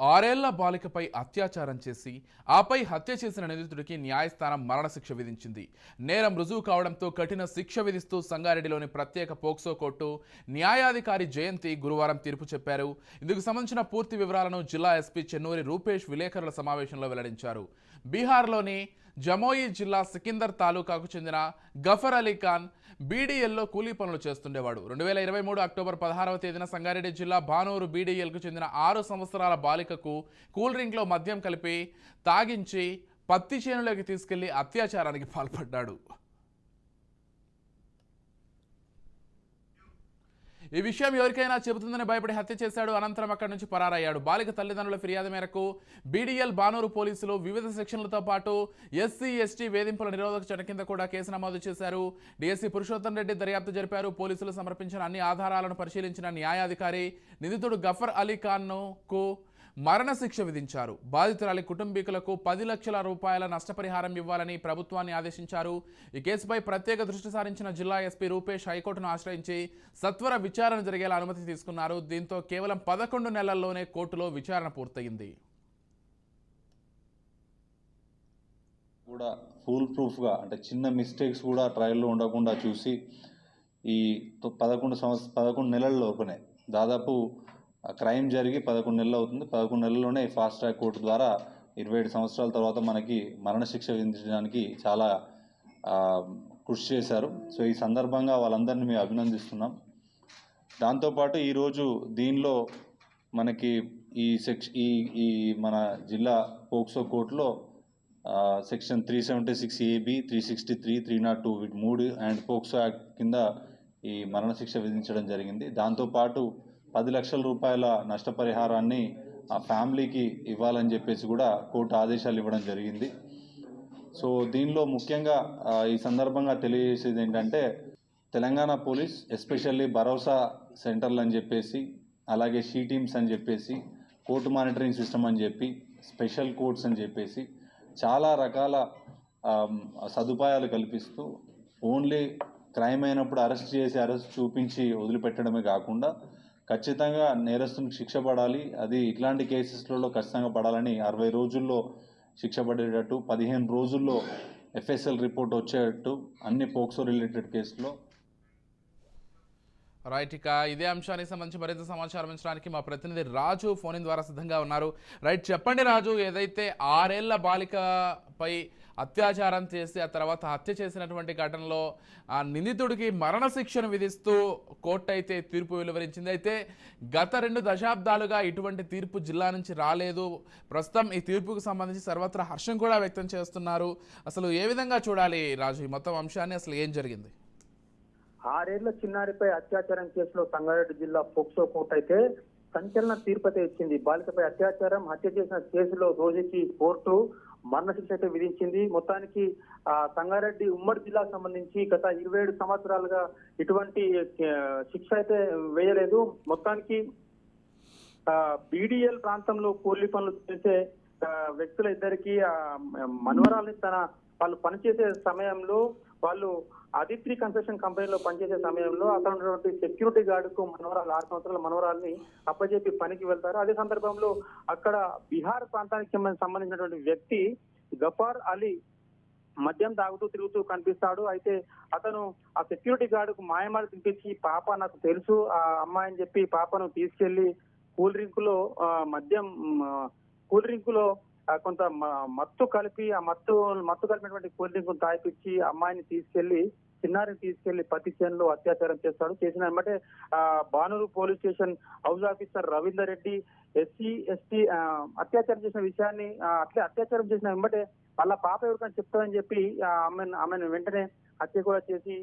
ఆరేళ్ళ బాలికపై అత్యాచారం చేసి ఆపై హత్య చేసిన నిందితుడికి న్యాయస్థానం మరణశిక్ష విధించింది. నేరం రుజువు కావడంతో కఠిన శిక్ష విధిస్తూ సంగారెడ్డిలోని ప్రత్యేక పోక్సో కోర్టు న్యాయాధికారి జయంతి గురువారం తీర్పు చెప్పారు. ఇందుకు సంబంధించిన పూర్తి వివరాలను జిల్లా ఎస్పీ చెన్నూరి రూపేష్ విలేకరుల సమావేశంలో వెల్లడించారు. బీహార్లోని జమోయి జిల్లా సికిందర్ తాలూకాకు చెందిన గఫర్ అలీ ఖాన్ బీడీఎల్లో కూలీ పనులు చేస్తుండేవాడు. రెండు వేల ఇరవై మూడు అక్టోబర్ పదహారవ తేదీన సంగారెడ్డి జిల్లా భానూరు బీడీఎల్కు చెందిన ఆరు సంవత్సరాల బాలికకు కూల్ డ్రింక్లో మద్యం కలిపి తాగించి పత్తి చేనులోకి తీసుకెళ్ళి అత్యాచారానికి పాల్పడ్డాడు. ఈ విషయం ఎవరికైనా చెబుతుందని భయపడి హత్య చేశాడు. అనంతరం అక్కడి నుంచి పరారయ్యాడు. బాలిక తల్లిదండ్రుల ఫిర్యాదు మేరకు బీడీఎల్ బానూరు పోలీసులు వివిధ సెక్షన్లతో పాటు ఎస్సీ ఎస్టీ వేధింపుల నిరోధక చట్టం కింద కూడా కేసు నమోదు చేశారు. డీఎస్సీ పురుషోత్తం రెడ్డి దర్యాప్తు జరిపారు. పోలీసులు సమర్పించిన అన్ని ఆధారాలను పరిశీలించిన న్యాయాధికారి నిందితుడు గఫర్ అలీ ఖాన్ను కు మరణశిక్ష విధించారు. బాధితురాలి కుటుంబీకులకు పది లక్షల రూపాయల నష్టపరిహారం ఇవ్వాలని ప్రభుత్వాన్ని ఆదేశించారు. ఈ కేసుపై ప్రత్యేక దృష్టి సారించిన జిల్లా ఎస్పీ రూపేష్ హైకోర్టును ఆశ్రయించి సత్వర విచారణ జరిగేలా అనుమతి తీసుకున్నారు. దీంతో కేవలం పదకొండు నెలల్లోనే కోర్టులో విచారణ పూర్తయింది. కూడా ఫుల్ ప్రూఫ్గా అంటే చిన్న మిస్టేక్స్ కూడా ట్రయల్లో ఉండకుండా చూసి ఈ పదకొండు సంవత్సరం పదకొండు నెలల లోపనే దాదాపు ఆ క్రైమ్ జరిగి పదకొండు నెలలు అవుతుంది. పదకొండు నెలల్లోనే ఫాస్ట్ ట్రాక్ కోర్టు ద్వారా ఇరవై ఏడు సంవత్సరాల తర్వాత మనకి మరణశిక్ష విధించడానికి చాలా కృషి చేశారు. సో ఈ సందర్భంగా వాళ్ళందరినీ మేము అభినందిస్తున్నాం. దాంతోపాటు ఈరోజు దీనిలో మనకి ఈ సెక్ష ఈ ఈ మన జిల్లా పోక్సో కోర్టులో section three seventy six AB three sixty three three naught two మూడు అండ్ పోక్సో యాక్ట్ కింద ఈ మరణశిక్ష విధించడం జరిగింది. దాంతోపాటు పది లక్షల రూపాయల నష్టపరిహారాన్ని ఆ ఫ్యామిలీకి ఇవ్వాలని చెప్పేసి కూడా కోర్టు ఆదేశాలు ఇవ్వడం జరిగింది. సో దీనిలో ముఖ్యంగా ఈ సందర్భంగా తెలియజేసేది ఏంటంటే తెలంగాణ పోలీస్ ఎస్పెషల్లీ భరోసా సెంటర్లు అని చెప్పేసి అలాగే షీ టీమ్స్ అని చెప్పేసి కోర్టు మానిటరింగ్ సిస్టమ్ అని చెప్పి స్పెషల్ కోర్ట్స్ అని చెప్పేసి చాలా రకాల సదుపాయాలు కల్పిస్తూ ఓన్లీ క్రైమ్ అయినప్పుడు అరెస్ట్ చేసి అరెస్ట్ చూపించి వదిలిపెట్టడమే కాకుండా ఖచ్చితంగా నేరస్తునికి శిక్ష పడాలి. అది ఇట్లాంటి కేసెస్లలో ఖచ్చితంగా పడాలని అరవై రోజుల్లో శిక్ష పడేటట్టు పదిహేను రోజుల్లో ఎఫ్ఎస్ఎల్ రిపోర్ట్ వచ్చేటట్టు అన్ని పోక్సో రిలేటెడ్ కేసులో రైట్ ఇక ఇదే అంశానికి సంబంధించి మరింత సమాచారం ఇచ్చడానికి మా ప్రతినిధి రాజు ఫోన్ ద్వారా సిద్ధంగా ఉన్నారు. రైట్ చెప్పండి రాజు ఏదైతే ఆరేళ్ళ పై అత్యాచారం చేసి ఆ తర్వాత హత్య చేసినటువంటి ఘటనలో ఆ నిందితుడికి మరణశిక్షను విధిస్తూ కోర్టు అయితే తీర్పు వెలువరించింది. అయితే గత రెండు దశాబ్దాలుగా ఇటువంటి తీర్పు జిల్లా నుంచి రాలేదు. ప్రస్తుతం ఈ తీర్పుకు సంబంధించి సర్వత్రా హర్షం కూడా వ్యక్తం చేస్తున్నారు. అసలు ఏ విధంగా చూడాలి రాజు ఈ మొత్తం అంశాన్ని? అసలు ఏం జరిగింది? ఆరేళ్ళ చిన్నారిపై అత్యాచారం కేసులో సంగారెడ్డి జిల్లా పోక్సో కోర్టు అయితే సంచలన తీర్పు అయితే ఇచ్చింది. బాలికపై అత్యాచారం హత్య చేసిన కేసులో రోజుకి కోర్టు మరణశిక్ష అయితే విధించింది. మొత్తానికి ఆ సంగారెడ్డి ఉమ్మడి జిల్లాకు సంబంధించి గత ఇరవై ఏడు సంవత్సరాలుగా ఇటువంటి శిక్ష అయితే వేయలేదు. మొత్తానికి బీడీఎల్ ప్రాంతంలో కూలీ పనులు చేసే వ్యక్తుల ఇద్దరికి ఆ, తన వాళ్ళు పనిచేసే సమయంలో వాళ్ళు ఆదిత్రి కన్స్ట్రక్షన్ కంపెనీలో పనిచేసే సమయంలో అక్కడ ఉన్నటువంటి సెక్యూరిటీ గార్డుకు మనవరాలు ఆరు సంవత్సరాల మనవరాల్ని అప్పచెప్పి పనికి వెళ్తారు. అదే సందర్భంలో అక్కడ బీహార్ ప్రాంతానికి సంబంధించినటువంటి వ్యక్తి గఫార్ అలీ మద్యం తాగుతూ తిరుగుతూ కనిపిస్తాడు. అయితే అతను ఆ సెక్యూరిటీ గార్డుకు మాయమాలు తినిపించి పాప నాకు తెలుసు ఆ అమ్మాయి అని చెప్పి పాపను తీసుకెళ్ళి కూల్ డ్రింక్లో మద్యం కూల్ డ్రింక్లో కొంత మ- మత్తు కలిపి ఆ మత్తు మత్తు కలిపినటువంటి కూల్ డ్రింక్ తాగిపించి అమ్మాయిని తీసుకెళ్ళి చిన్నారిని తీసుకెళ్ళి పత్తి చేనులో అత్యాచారం చేస్తాడు. చేసిన వెంబటే ఆ, Banur police station house officer Ravinder Reddy SC ST అత్యాచారం చేసిన విషయాన్ని అట్లే అత్యాచారం చేసిన వెంబటే వాళ్ళ పాప ఎవరికైనా చెప్తామని చెప్పి ఆమె ఆమెను ఆమెను వెంటనే హత్య కూడా చేసి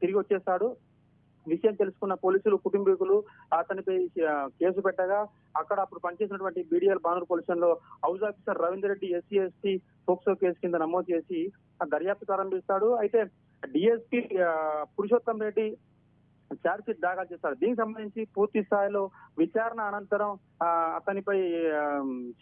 తిరిగి వచ్చేస్తాడు. విషయం తెలుసుకున్న పోలీసులు కుటుంబీకులు అతనిపై కేసు పెట్టగా అక్కడ అప్పుడు పనిచేసినటువంటి బీడీఎల్ బానూరు పోలీస్ స్టేషన్లో house officer Ravinder Reddy SC ST POCSO case కింద నమోదు చేసి దర్యాప్తు ప్రారంభిస్తాడు. అయితే DSP Purushottam Reddy charge sheet దాఖలు చేస్తారు. దీనికి సంబంధించి పూర్తి స్థాయిలో విచారణ అనంతరం అతనిపై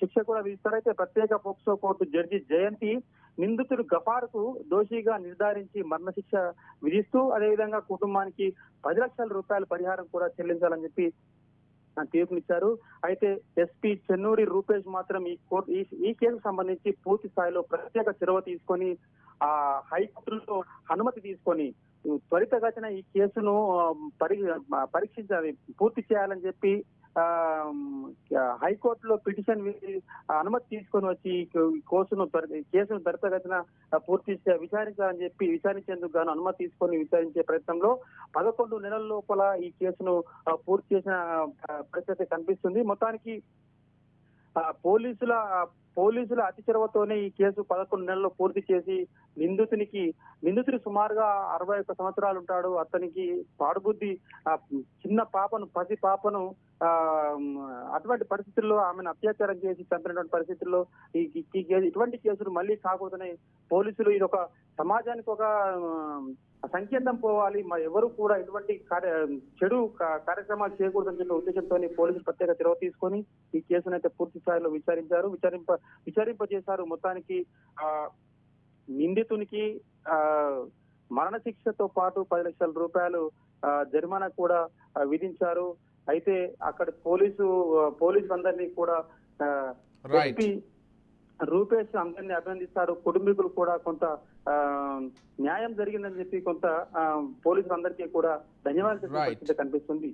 శిక్ష కూడా విధిస్తారు. అయితే ప్రత్యేక పోక్సో కోర్టు జడ్జి జయంతి నిందితుడు గఫార్కు దోషిగా నిర్ధారించి మరణశిక్ష విధిస్తూ అదేవిధంగా కుటుంబానికి పది లక్షల రూపాయల పరిహారం కూడా చెల్లించాలని చెప్పి తీర్పునిచ్చారు. అయితే ఎస్పీ చెన్నూరి రూపేష్ మాత్రం ఈ కోర్టు ఈ కేసుకు సంబంధించి పూర్తి స్థాయిలో ప్రత్యేక చొరవ తీసుకొని ఆ హైకోర్టులో అనుమతి తీసుకొని త్వరితగతిన ఈ కేసును పరి పరీక్షించాలి పూర్తి చేయాలని చెప్పి హైకోర్టులో పిటిషన్ అనుమతి తీసుకొని వచ్చి కోసును కేసును త్వరితగతిన పూర్తి విచారించాలని చెప్పి విచారించేందుకు గాను అనుమతి తీసుకొని విచారించే ప్రయత్నంలో పదకొండు నెలల లోపల ఈ కేసును పూర్తి చేసిన పరిస్థితి కనిపిస్తుంది. మొత్తానికి ఆ, పోలీసుల పోలీసుల అతి చొరవతోనే ఈ కేసు పదకొండు నెలల్లో పూర్తి చేసి నిందితునికి నిందితుడు సుమారుగా అరవై ఒక్క సంవత్సరాలు ఉంటాడు అతనికి పాడుబుద్ధి చిన్న పాపను పసి పాపను అటువంటి పరిస్థితుల్లో ఆమెను అత్యాచారం చేసి చంపినటువంటి పరిస్థితుల్లో ఈ కేసు- ఇటువంటి కేసులు మళ్ళీ కాకూడదని పోలీసులు ఇది ఒక సమాజానికి ఒక సంకేతం పోవాలి. మా ఎవరు కూడా ఇటువంటి కార్య చెడు కార్యక్రమాలు చేయకూడదని చెప్పిన ఉద్దేశంతో పోలీసులు ప్రత్యేక తెరవ తీసుకొని ఈ కేసును అయితే పూర్తి స్థాయిలో విచారించారు. విచారింప విచారింపజేశారు మొత్తానికి ఆ నిందితునికి ఆ మరణశిక్షతో పాటు పది లక్షల రూపాయలు జరిమానా కూడా విధించారు. అయితే అక్కడ పోలీసు పోలీసు అందరినీ కూడా ఎస్పీ రూపేష్ అందరినీ అభినందిస్తారు. కుటుంబీకులు కూడా కొంత ఆ, న్యాయం జరిగిందని చెప్పి కొంత ఆ, పోలీసులందరికీ కూడా ధన్యవాదాలు కనిపిస్తుంది.